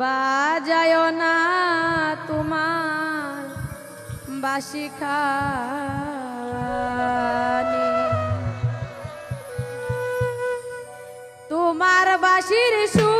বাজায় না তোমার বাসিখানি তোমার বাসির সুরে